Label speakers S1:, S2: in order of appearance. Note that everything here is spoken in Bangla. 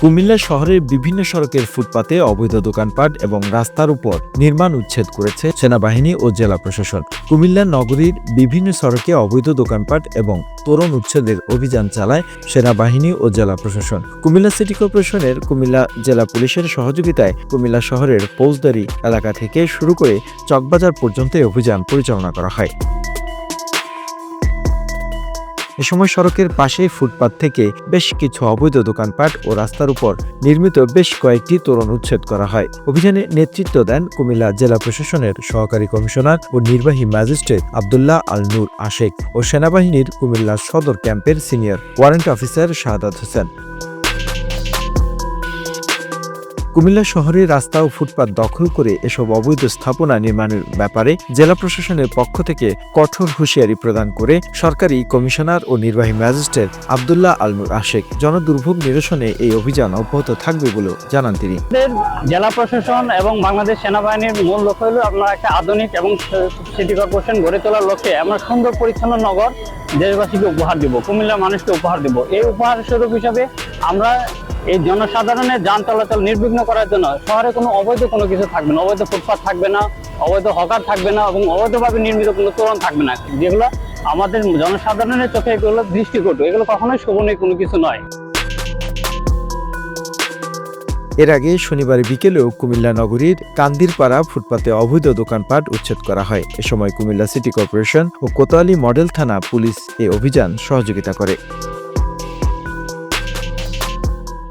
S1: কুমিল্লা শহরের বিভিন্ন সড়কের ফুটপাতে অবৈধ দোকানপাট এবং রাস্তার উপর নির্মাণ উচ্ছেদ করেছে সেনাবাহিনী ও জেলা প্রশাসন। কুমিল্লা নগরীর বিভিন্ন সড়কে অবৈধ দোকানপাট এবং তোরণ উচ্ছেদের অভিযান চালায় সেনাবাহিনী ও জেলা প্রশাসন। কুমিল্লা সিটি কর্পোরেশনের কুমিল্লা জেলা পুলিশের সহযোগিতায় কুমিল্লা শহরের ফৌজদারি এলাকা থেকে শুরু করে চকবাজার পর্যন্ত অভিযান পরিচালনা করা হয়। এ সময় সড়কের পাশেই ফুটপাত থেকে বেশ কিছু অবৈধ দোকানপাট ও রাস্তার উপর নির্মিত বেশ কয়েকটি তোরণ উচ্ছেদ করা হয়। অভিযানে নেতৃত্ব দেন কুমিল্লা জেলা প্রশাসনের সহকারী কমিশনার ও নির্বাহী ম্যাজিস্ট্রেট আবদুল্লাহ আল নূর আশেক ও সেনাবাহিনীর কুমিল্লা সদর ক্যাম্পের senior warrant officer Shahadat Hossain. Cumilla শহরে রাস্তা ও ফুটপাত দখল করে এসব অবৈধ স্থাপনা নির্মাণের ব্যাপারে জেলা প্রশাসনের পক্ষ থেকে কঠোর হুঁশিয়ারি প্রদান করে সরকারি কমিশনার ও নির্বাহী ম্যাজিস্ট্রেট আবদুল্লাহ আলনুর আশেক জনদুর্ভোগ নিরসনে এই অভিযান অব্যাহত থাকবে বলেও জানান তিনি।
S2: জেলা প্রশাসন এবং বাংলাদেশ সেনাবাহিনীর মূল লক্ষ্য হলো আমরা একটা আধুনিক এবং সিটি কর্পোরেশন গড়ে তোলার লক্ষ্যে আমরা সুন্দর পরিচ্ছন্ন নগর দেশবাসীকে উপহার দিব, কুমিল্লার মানুষকে উপহার দিব। এই উপহার স্বরূপ হিসাবে আমরা এই জনসাধারণের যান চলাচল নির্বিঘ্ন করার জন্য শহরে কোনো অবৈধ কোনো কিছু থাকবে না, অবৈধ ফুটপাথ থাকবে না, অবৈধ হকার থাকবে না এবং অবৈধভাবে নির্মিত কোনো তোরণ থাকবে না। যেগুলো আমাদের জনসাধারণের চোখে এগুলো দৃষ্টিকটু, এগুলো কখনোই শোভনীয় কোনো কিছু নয়।
S1: এর আগে শনিবার বিকেলেও কুমিল্লা নগরীর কান্দিরপাড়া ফুটপাতে অবৈধ দোকানপাট উচ্ছেদ করা হয়। এ সময় কুমিল্লা সিটি কর্পোরেশন ও কোতোয়ালি মডেল থানা পুলিশ এ অভিযান সহযোগিতা করে।